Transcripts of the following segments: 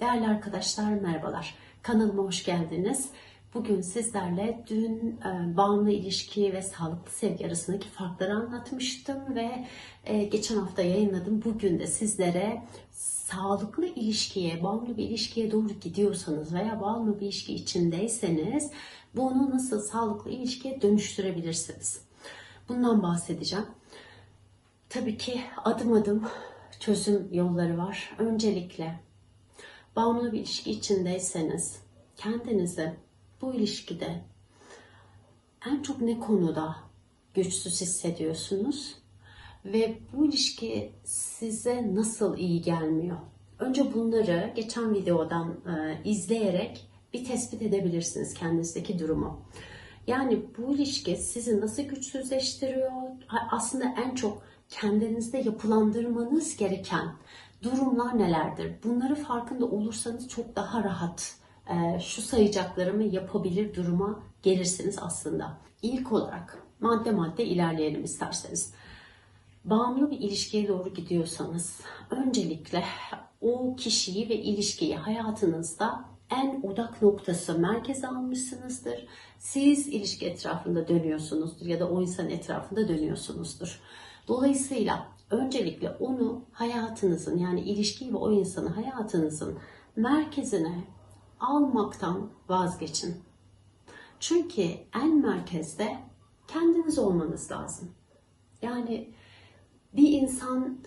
Değerli arkadaşlar merhabalar. Kanalıma hoş geldiniz. Bugün sizlerle dün e, bağımlı ilişki ve sağlıklı sevgi arasındaki farkları anlatmıştım ve e, geçen hafta yayınladım. Bugün de sizlere sağlıklı ilişkiye, bağımlı bir ilişkiye doğru gidiyorsanız veya bağımlı bir ilişki içindeyseniz bunu nasıl sağlıklı ilişkiye dönüştürebilirsiniz? Bundan bahsedeceğim. Tabii ki adım adım çözüm yolları var. Öncelikle bağımlı bir ilişki içindeyseniz kendinizi bu ilişkide en çok ne konuda güçsüz hissediyorsunuz ve bu ilişki size nasıl iyi gelmiyor? Önce bunları geçen videodan e, izleyerek bir tespit edebilirsiniz kendinizdeki durumu. Yani bu ilişki sizi nasıl güçsüzleştiriyor? Aslında en çok kendinizde yapılandırmanız gereken durumlar nelerdir? Bunları farkında olursanız çok daha rahat e, şu sayacaklarımı yapabilir duruma gelirsiniz aslında. İlk olarak madde madde ilerleyelim isterseniz. Bağımlı bir ilişkiye doğru gidiyorsanız öncelikle o kişiyi ve ilişkiyi hayatınızda en odak noktası merkeze almışsınızdır. Siz ilişki etrafında dönüyorsunuzdur ya da o insan etrafında dönüyorsunuzdur. Dolayısıyla öncelikle onu hayatınızın yani ilişkiyi ve o insanı hayatınızın merkezine almaktan vazgeçin. Çünkü en merkezde kendiniz olmanız lazım. Yani bir insan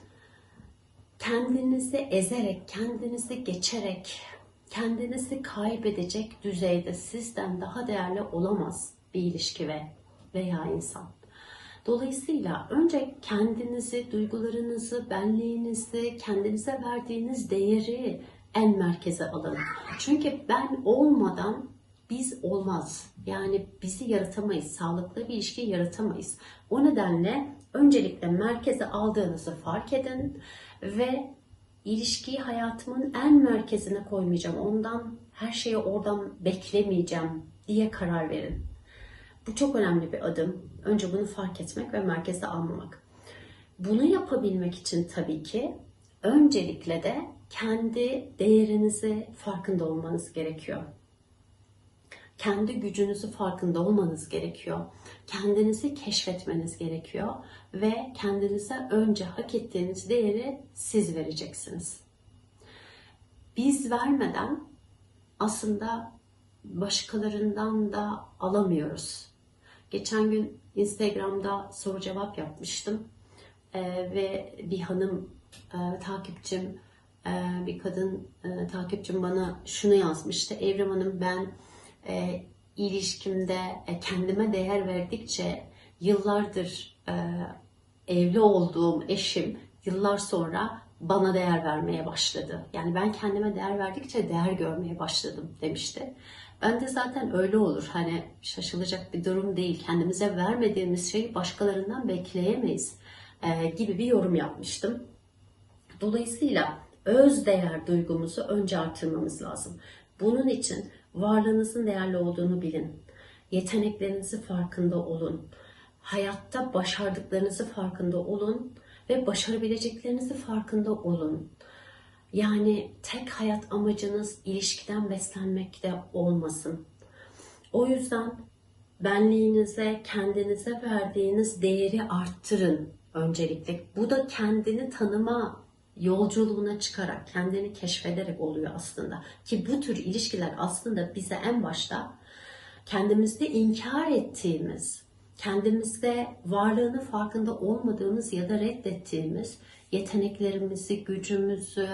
kendinizi ezerek, kendinizi geçerek, kendinizi kaybedecek düzeyde sizden daha değerli olamaz bir ilişki ve veya insan. Dolayısıyla önce kendinizi, duygularınızı, benliğinizi, kendinize verdiğiniz değeri en merkeze alın. Çünkü ben olmadan biz olmaz. Yani bizi yaratamayız. Sağlıklı bir ilişki yaratamayız. O nedenle öncelikle merkeze aldığınızı fark edin ve ilişkiyi hayatımın en merkezine koymayacağım. Ondan her şeyi oradan beklemeyeceğim diye karar verin. Bu çok önemli bir adım. Önce bunu fark etmek ve merkeze almamak. Bunu yapabilmek için tabii ki öncelikle de kendi değerinizi farkında olmanız gerekiyor. Kendi gücünüzü farkında olmanız gerekiyor. Kendinizi keşfetmeniz gerekiyor ve kendinize önce hak ettiğiniz değeri siz vereceksiniz. Biz vermeden aslında başkalarından da alamıyoruz. Geçen gün Instagram'da soru cevap yapmıştım ee, ve bir hanım e, takipçim, e, bir kadın e, takipçim bana şunu yazmıştı. Evrim Hanım ben e, ilişkimde e, kendime değer verdikçe yıllardır e, evli olduğum eşim yıllar sonra bana değer vermeye başladı. Yani ben kendime değer verdikçe değer görmeye başladım demişti. Ben de zaten öyle olur. Hani şaşılacak bir durum değil. Kendimize vermediğimiz şeyi başkalarından bekleyemeyiz e, gibi bir yorum yapmıştım. Dolayısıyla öz değer duygumuzu önce artırmamız lazım. Bunun için varlığınızın değerli olduğunu bilin. Yeteneklerinizin farkında olun. Hayatta başardıklarınızı farkında olun ve başarabileceklerinizi farkında olun. Yani tek hayat amacınız ilişkiden beslenmek de olmasın. O yüzden benliğinize, kendinize verdiğiniz değeri arttırın öncelikle. Bu da kendini tanıma yolculuğuna çıkarak, kendini keşfederek oluyor aslında. Ki bu tür ilişkiler aslında bize en başta kendimizde inkar ettiğimiz, kendimizde varlığını farkında olmadığımız ya da reddettiğimiz yeteneklerimizi, gücümüzü,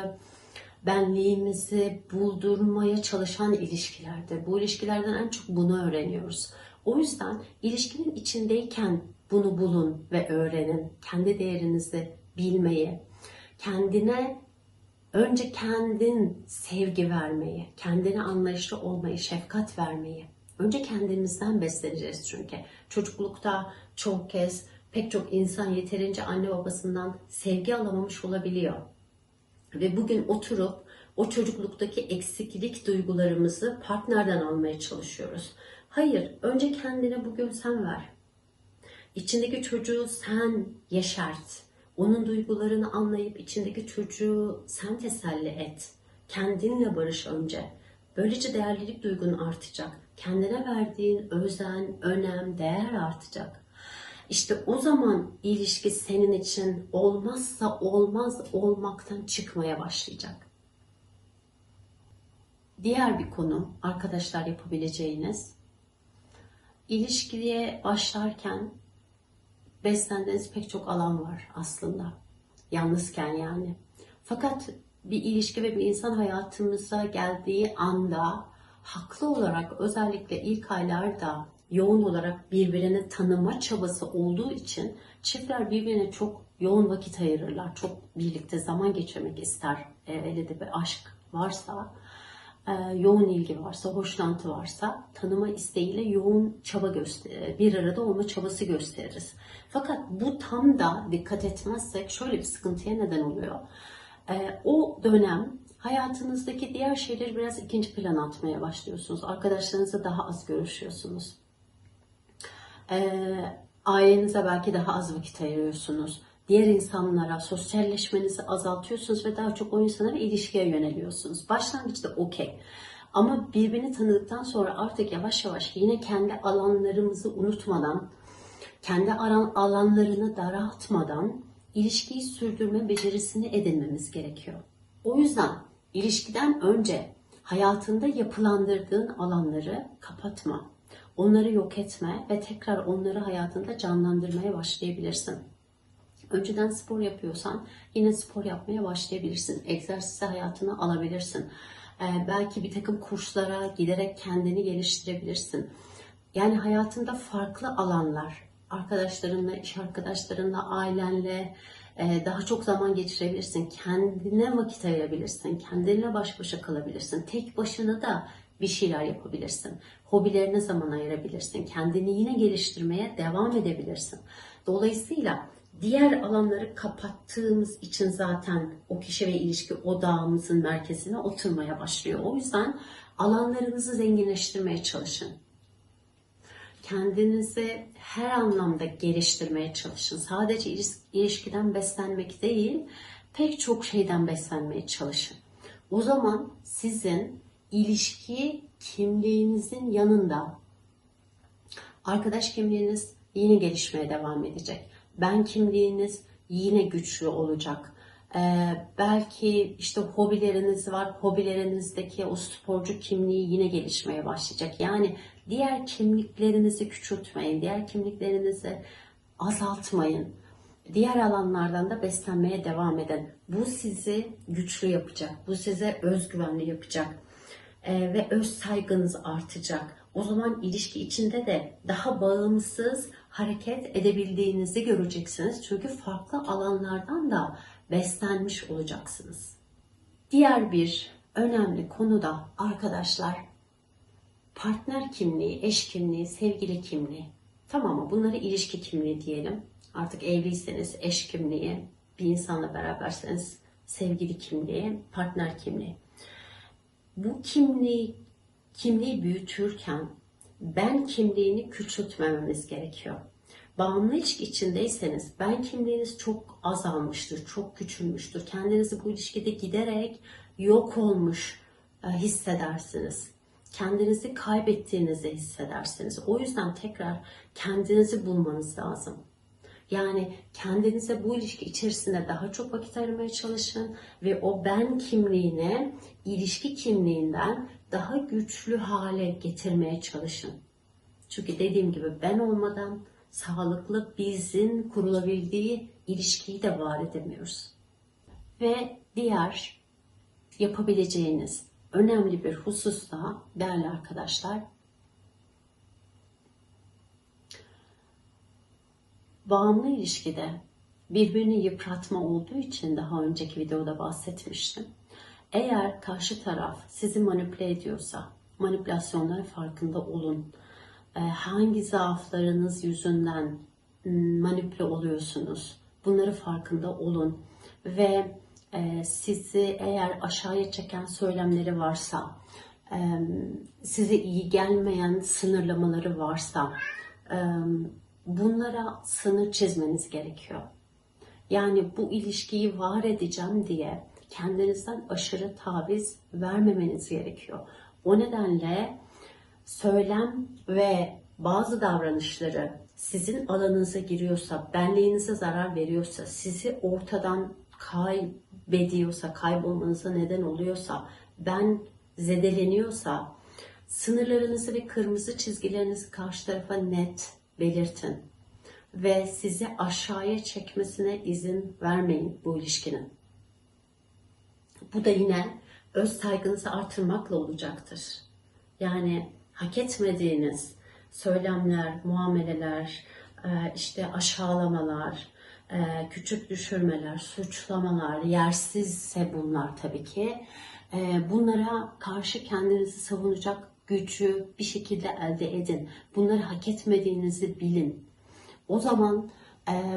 benliğimizi buldurmaya çalışan ilişkilerde. Bu ilişkilerden en çok bunu öğreniyoruz. O yüzden ilişkinin içindeyken bunu bulun ve öğrenin. Kendi değerinizi bilmeyi, kendine önce kendin sevgi vermeyi, kendine anlayışlı olmayı, şefkat vermeyi. Önce kendimizden besleneceğiz çünkü. Çocuklukta çok kez pek çok insan yeterince anne babasından sevgi alamamış olabiliyor. Ve bugün oturup o çocukluktaki eksiklik duygularımızı partnerden almaya çalışıyoruz. Hayır, önce kendine bugün sen ver. İçindeki çocuğu sen yeşert. Onun duygularını anlayıp içindeki çocuğu sen teselli et. Kendinle barış önce. Böylece değerlilik duygun artacak. Kendine verdiğin özen, önem, değer artacak. İşte o zaman ilişki senin için olmazsa olmaz olmaktan çıkmaya başlayacak. Diğer bir konu arkadaşlar yapabileceğiniz ilişkiye başlarken beslendiğiniz pek çok alan var aslında. Yalnızken yani. Fakat bir ilişki ve bir insan hayatımıza geldiği anda haklı olarak özellikle ilk aylarda yoğun olarak birbirini tanıma çabası olduğu için çiftler birbirine çok yoğun vakit ayırırlar. Çok birlikte zaman geçirmek ister. E, öyle de bir aşk varsa, e, yoğun ilgi varsa, hoşlantı varsa tanıma isteğiyle yoğun çaba gösterir. Bir arada olma çabası gösteririz. Fakat bu tam da dikkat etmezsek şöyle bir sıkıntıya neden oluyor. E, o dönem hayatınızdaki diğer şeyleri biraz ikinci plana atmaya başlıyorsunuz. Arkadaşlarınızla daha az görüşüyorsunuz. E, ailenize belki daha az vakit ayırıyorsunuz. Diğer insanlara sosyalleşmenizi azaltıyorsunuz ve daha çok o insanlara ilişkiye yöneliyorsunuz. Başlangıçta okey. Ama birbirini tanıdıktan sonra artık yavaş yavaş yine kendi alanlarımızı unutmadan, kendi alanlarını daraltmadan ilişkiyi sürdürme becerisini edinmemiz gerekiyor. O yüzden ilişkiden önce hayatında yapılandırdığın alanları kapatma. Onları yok etme ve tekrar onları hayatında canlandırmaya başlayabilirsin. Önceden spor yapıyorsan yine spor yapmaya başlayabilirsin. Egzersizi hayatına alabilirsin. Ee, belki bir takım kurslara giderek kendini geliştirebilirsin. Yani hayatında farklı alanlar, arkadaşlarınla, iş arkadaşlarınla, ailenle daha çok zaman geçirebilirsin. Kendine vakit ayırabilirsin. Kendine baş başa kalabilirsin. Tek başına da bir şeyler yapabilirsin. Hobilerine zaman ayırabilirsin. Kendini yine geliştirmeye devam edebilirsin. Dolayısıyla diğer alanları kapattığımız için zaten o kişi ve ilişki odağımızın merkezine oturmaya başlıyor. O yüzden alanlarınızı zenginleştirmeye çalışın. Kendinizi her anlamda geliştirmeye çalışın. Sadece ilişkiden beslenmek değil, pek çok şeyden beslenmeye çalışın. O zaman sizin ilişki kimliğinizin yanında arkadaş kimliğiniz yine gelişmeye devam edecek. Ben kimliğiniz yine güçlü olacak. Ee, belki işte hobileriniz var. Hobilerinizdeki o sporcu kimliği yine gelişmeye başlayacak. Yani diğer kimliklerinizi küçültmeyin. Diğer kimliklerinizi azaltmayın. Diğer alanlardan da beslenmeye devam edin. Bu sizi güçlü yapacak. Bu size özgüvenli yapacak. Ee, ve öz saygınız artacak. O zaman ilişki içinde de daha bağımsız hareket edebildiğinizi göreceksiniz. Çünkü farklı alanlardan da beslenmiş olacaksınız. Diğer bir önemli konu da arkadaşlar partner kimliği, eş kimliği, sevgili kimliği. Tamam mı? Bunları ilişki kimliği diyelim. Artık evliyseniz eş kimliği, bir insanla beraberseniz sevgili kimliği, partner kimliği. Bu kimliği kimliği büyütürken ben kimliğini küçültmememiz gerekiyor. Bağımlı ilişki içindeyseniz ben kimliğiniz çok azalmıştır, çok küçülmüştür. Kendinizi bu ilişkide giderek yok olmuş e, hissedersiniz. Kendinizi kaybettiğinizi hissedersiniz. O yüzden tekrar kendinizi bulmanız lazım. Yani kendinize bu ilişki içerisinde daha çok vakit ayırmaya çalışın ve o ben kimliğine ilişki kimliğinden daha güçlü hale getirmeye çalışın. Çünkü dediğim gibi ben olmadan sağlıklı bizin kurulabildiği ilişkiyi de var edemiyoruz. Ve diğer yapabileceğiniz önemli bir husus da değerli arkadaşlar bağımlı ilişkide birbirini yıpratma olduğu için daha önceki videoda bahsetmiştim. Eğer karşı taraf sizi manipüle ediyorsa, manipülasyonların farkında olun. Ee, hangi zaaflarınız yüzünden manipüle oluyorsunuz? Bunları farkında olun. Ve e, sizi eğer aşağıya çeken söylemleri varsa, e, size iyi gelmeyen sınırlamaları varsa, e, bunlara sınır çizmeniz gerekiyor. Yani bu ilişkiyi var edeceğim diye kendinizden aşırı taviz vermemeniz gerekiyor. O nedenle söylem ve bazı davranışları sizin alanınıza giriyorsa, benliğinize zarar veriyorsa, sizi ortadan kaybediyorsa, kaybolmanıza neden oluyorsa, ben zedeleniyorsa, sınırlarınızı ve kırmızı çizgilerinizi karşı tarafa net belirtin. Ve sizi aşağıya çekmesine izin vermeyin bu ilişkinin. Bu da yine öz saygınızı artırmakla olacaktır. Yani hak etmediğiniz söylemler, muameleler, e, işte aşağılamalar, e, küçük düşürmeler, suçlamalar, yersizse bunlar tabii ki. e, Bunlara karşı kendinizi savunacak gücü bir şekilde elde edin. Bunları hak etmediğinizi bilin. O zaman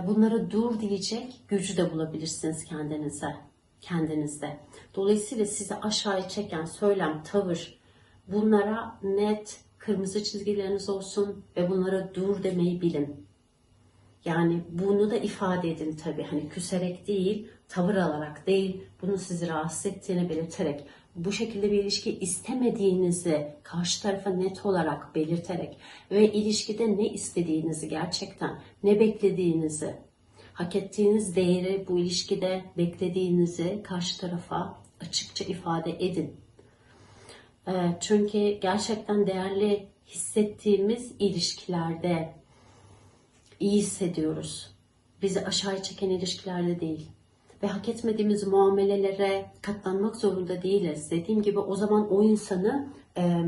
bunlara dur diyecek gücü de bulabilirsiniz kendinize, kendinizde. Dolayısıyla sizi aşağıya çeken söylem, tavır, bunlara net kırmızı çizgileriniz olsun ve bunlara dur demeyi bilin. Yani bunu da ifade edin tabii. Hani küserek değil, tavır alarak değil, bunu sizi rahatsız ettiğini belirterek, bu şekilde bir ilişki istemediğinizi karşı tarafa net olarak belirterek ve ilişkide ne istediğinizi gerçekten, ne beklediğinizi, hak ettiğiniz değeri bu ilişkide beklediğinizi karşı tarafa açıkça ifade edin. Ee, Çünkü gerçekten değerli hissettiğimiz ilişkilerde iyi hissediyoruz. Bizi aşağı çeken ilişkilerde değil. Ve hak etmediğimiz muamelelere katlanmak zorunda değiliz. Dediğim gibi o zaman o insanı e,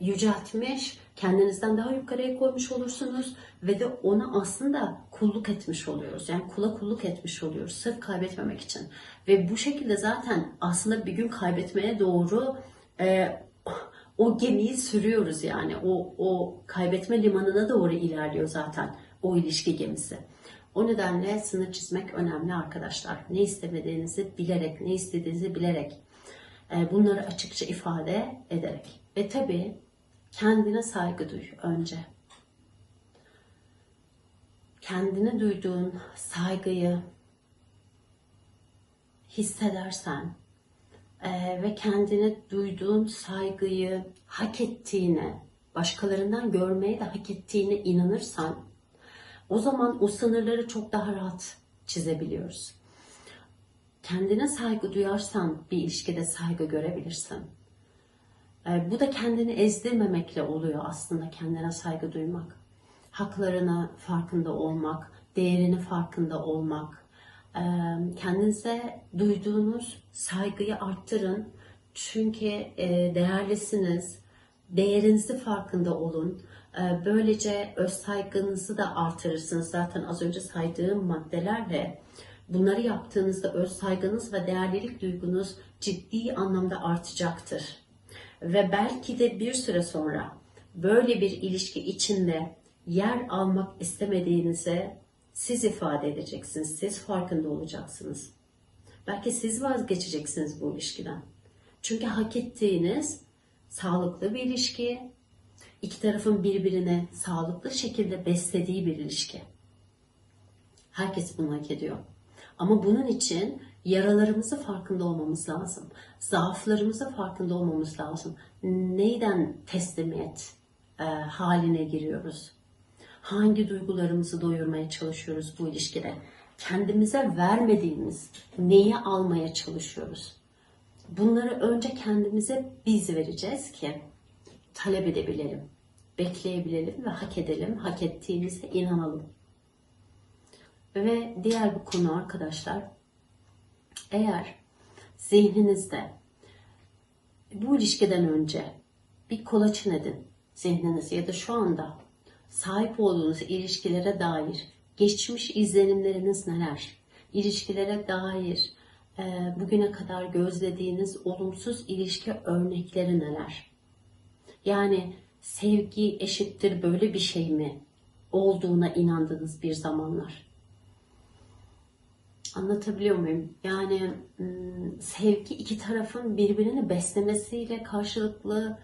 yüceltmiş, kendinizden daha yukarıya koymuş olursunuz ve de ona aslında kulluk etmiş oluyoruz. Yani kula kulluk etmiş oluyoruz sırf kaybetmemek için. Ve bu şekilde zaten aslında bir gün kaybetmeye doğru e, o gemiyi sürüyoruz yani. O, o kaybetme limanına doğru ilerliyor zaten o ilişki gemisi. O nedenle sınır çizmek önemli arkadaşlar. Ne istemediğinizi bilerek, ne istediğinizi bilerek, e, bunları açıkça ifade ederek. Ve tabii kendine saygı duy önce. Kendine duyduğun saygıyı hissedersen e, ve kendine duyduğun saygıyı hak ettiğine, başkalarından görmeyi de hak ettiğine inanırsan o zaman o sınırları çok daha rahat çizebiliyoruz. Kendine saygı duyarsan bir ilişkide saygı görebilirsin. E, Bu da kendini ezdirmemekle oluyor aslında kendine saygı duymak. Haklarına farkında olmak, değerini farkında olmak. Kendinize duyduğunuz saygıyı arttırın. Çünkü değerlisiniz. Değerinizi farkında olun. Böylece öz saygınızı da artırırsınız. Zaten az önce saydığım maddelerle bunları yaptığınızda öz saygınız ve değerlilik duygunuz ciddi anlamda artacaktır. Ve belki de bir süre sonra böyle bir ilişki içinde yer almak istemediğinizi siz ifade edeceksiniz. Siz farkında olacaksınız. Belki siz vazgeçeceksiniz bu ilişkiden. Çünkü hak ettiğiniz sağlıklı bir ilişki, iki tarafın birbirini sağlıklı şekilde beslediği bir ilişki. Herkes bunu hak ediyor. Ama bunun için yaralarımızı farkında olmamız lazım. Zaaflarımızı farkında olmamız lazım. Neyden teslimiyet e, haline giriyoruz? Hangi duygularımızı doyurmaya çalışıyoruz bu ilişkide? Kendimize vermediğimiz neyi almaya çalışıyoruz? Bunları önce kendimize biz vereceğiz ki talep edebilelim, bekleyebilelim ve hak edelim, hak ettiğimize inanalım. Ve diğer bir konu arkadaşlar, eğer zihninizde bu ilişkiden önce bir kolaçın edin zihninizi ya da şu anda sahip olduğunuz ilişkilere dair geçmiş izlenimleriniz neler? İlişkilere dair e, bugüne kadar gözlediğiniz olumsuz ilişki örnekleri neler? Yani sevgi eşittir böyle bir şey mi olduğuna inandığınız bir zamanlar. Anlatabiliyor muyum? Yani ım, sevgi iki tarafın birbirini beslemesiyle karşılıklı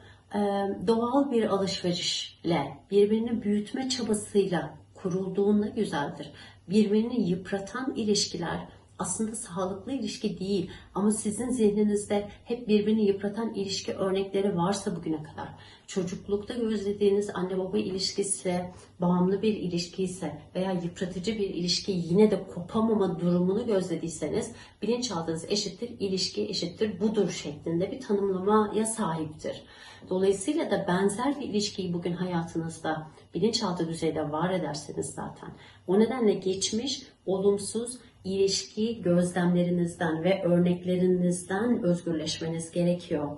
doğal bir alışverişle, birbirini büyütme çabasıyla kurulduğunda güzeldir. Birbirini yıpratan ilişkiler aslında sağlıklı ilişki değil. Ama sizin zihninizde hep birbirini yıpratan ilişki örnekleri varsa bugüne kadar, çocuklukta gözlediğiniz anne baba ilişkisi, bağımlı bir ilişki ise veya yıpratıcı bir ilişki yine de kopamama durumunu gözlediyseniz bilinçaltınız eşittir ilişki eşittir budur şeklinde bir tanımlamaya sahiptir. Dolayısıyla da benzer bir ilişkiyi bugün hayatınızda bilinçaltı düzeyde var ederseniz zaten o nedenle geçmiş olumsuz ilişki gözlemlerinizden ve örneklerinizden özgürleşmeniz gerekiyor.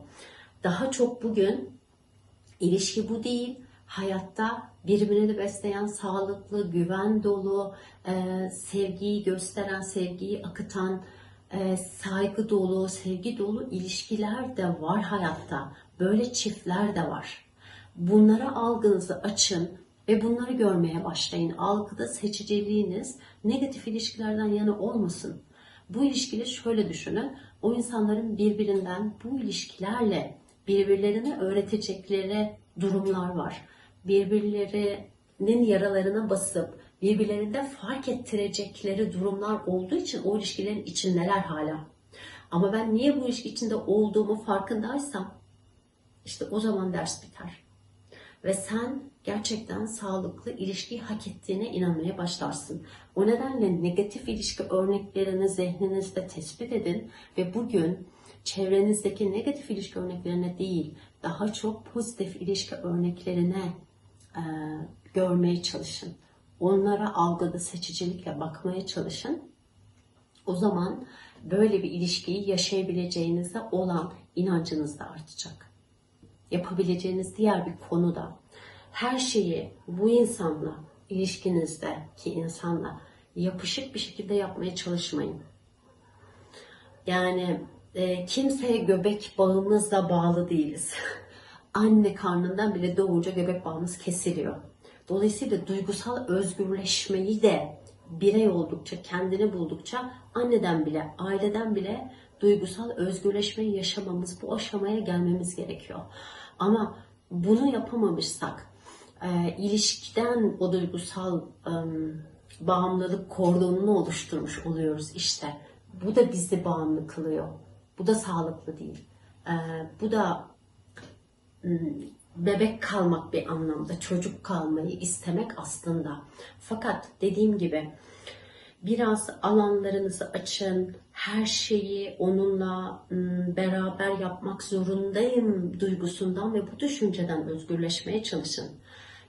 Daha çok bugün ilişki bu değil, hayatta birbirini besleyen, sağlıklı, güven dolu, e, sevgiyi gösteren, sevgiyi akıtan, e, saygı dolu, sevgi dolu ilişkiler de var hayatta. Böyle çiftler de var. Bunlara algınızı açın ve bunları görmeye başlayın. Algıda seçiciliğiniz negatif ilişkilerden yana olmasın. Bu ilişkileri şöyle düşünün. O insanların birbirinden bu ilişkilerle birbirlerine öğretecekleri durumlar var. Birbirlerinin yaralarına basıp birbirlerinde fark ettirecekleri durumlar olduğu için o ilişkilerin içindeler hala. Ama ben niye bu ilişki içinde olduğumu farkındaysam işte o zaman ders biter. Ve sen gerçekten sağlıklı ilişkiyi hak ettiğine inanmaya başlarsın. O nedenle negatif ilişki örneklerini zihninizde tespit edin ve bugün çevrenizdeki negatif ilişki örneklerine değil, daha çok pozitif ilişki örneklerine e, görmeye çalışın. Onlara algıda seçicilikle bakmaya çalışın. O zaman böyle bir ilişkiyi yaşayabileceğinize olan inancınız da artacak. Yapabileceğiniz diğer bir konu da her şeyi bu insanla, ilişkinizdeki insanla yapışık bir şekilde yapmaya çalışmayın. Yani e, kimseye göbek bağımızla bağlı değiliz. Anne karnından bile doğunca göbek bağımız kesiliyor. Dolayısıyla duygusal özgürleşmeyi de birey oldukça, kendini buldukça anneden bile, aileden bile duygusal özgürleşmeyi yaşamamız, bu aşamaya gelmemiz gerekiyor. Ama bunu yapamamışsak, e, ilişkiden o duygusal e, bağımlılık kordonunu oluşturmuş oluyoruz işte. Bu da bizi bağımlı kılıyor. Bu da sağlıklı değil. E, bu da bebek kalmak bir anlamda, çocuk kalmayı istemek aslında. Fakat dediğim gibi biraz alanlarınızı açın, her şeyi onunla beraber yapmak zorundayım duygusundan ve bu düşünceden özgürleşmeye çalışın.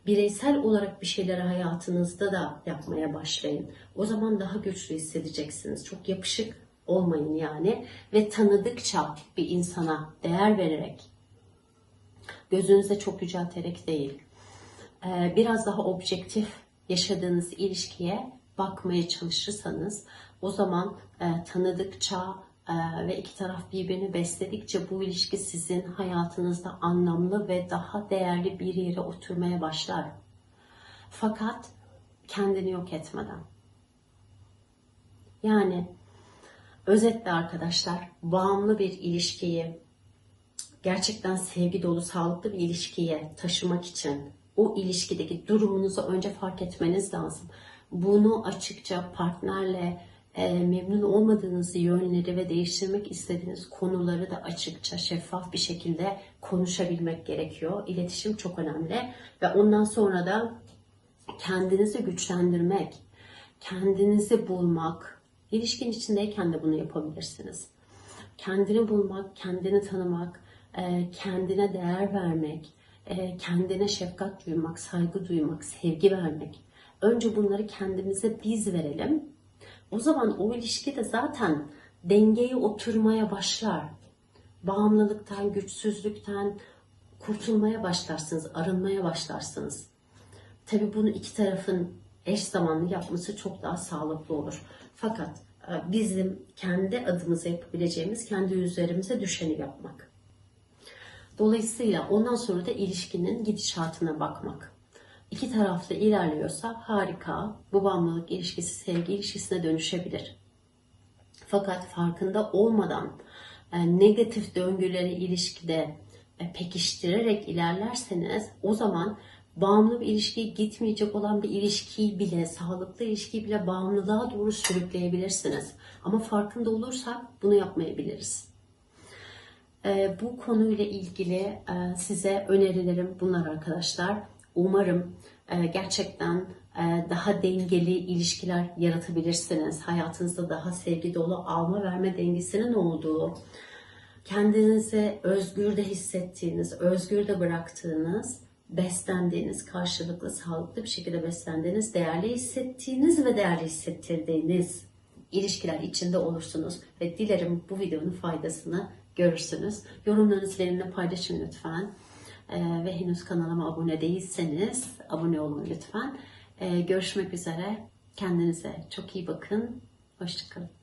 Bireysel olarak bir şeyleri hayatınızda da yapmaya başlayın. O zaman daha güçlü hissedeceksiniz. Çok yapışık olmayın yani ve tanıdıkça bir insana değer vererek gözünüze çok yücelterek değil biraz daha objektif yaşadığınız ilişkiye bakmaya çalışırsanız o zaman e, tanıdıkça e, ve iki taraf birbirini besledikçe bu ilişki sizin hayatınızda anlamlı ve daha değerli bir yere oturmaya başlar. Fakat kendini yok etmeden. Yani özetle arkadaşlar bağımlı bir ilişkiyi gerçekten sevgi dolu sağlıklı bir ilişkiye taşımak için o ilişkideki durumunuzu önce fark etmeniz lazım. Bunu açıkça partnerle e, memnun olmadığınız yönleri ve değiştirmek istediğiniz konuları da açıkça, şeffaf bir şekilde konuşabilmek gerekiyor. İletişim çok önemli ve ondan sonra da kendinizi güçlendirmek, kendinizi bulmak, ilişkin içindeyken de bunu yapabilirsiniz. Kendini bulmak, kendini tanımak, e, kendine değer vermek, e, kendine şefkat duymak, saygı duymak, sevgi vermek. Önce bunları kendimize biz verelim o zaman o ilişki de zaten dengeye oturmaya başlar. Bağımlılıktan, güçsüzlükten kurtulmaya başlarsınız, arınmaya başlarsınız. Tabi bunu iki tarafın eş zamanlı yapması çok daha sağlıklı olur. Fakat e, bizim kendi adımıza yapabileceğimiz kendi üzerimize düşeni yapmak. Dolayısıyla ondan sonra da ilişkinin gidişatına bakmak iki taraflı ilerliyorsa harika, bu bağımlılık ilişkisi sevgi ilişkisine dönüşebilir. Fakat farkında olmadan e, negatif döngüleri ilişkide e, pekiştirerek ilerlerseniz o zaman bağımlı bir ilişkiye gitmeyecek olan bir ilişkiyi bile, sağlıklı ilişkiyi bile bağımlılığa doğru sürükleyebilirsiniz. Ama farkında olursak bunu yapmayabiliriz. Ee, bu konuyla ilgili e, size önerilerim bunlar arkadaşlar. Umarım e, gerçekten e, daha dengeli ilişkiler yaratabilirsiniz. Hayatınızda daha sevgi dolu alma verme dengesinin olduğu, kendinizi özgür de hissettiğiniz, özgür de bıraktığınız, beslendiğiniz, karşılıklı sağlıklı bir şekilde beslendiğiniz, değerli hissettiğiniz ve değerli hissettirdiğiniz ilişkiler içinde olursunuz. Ve dilerim bu videonun faydasını görürsünüz. Yorumlarınızı benimle paylaşın lütfen. Ee, ve henüz kanalıma abone değilseniz abone olun lütfen. Ee, görüşmek üzere. Kendinize çok iyi bakın. Hoşçakalın.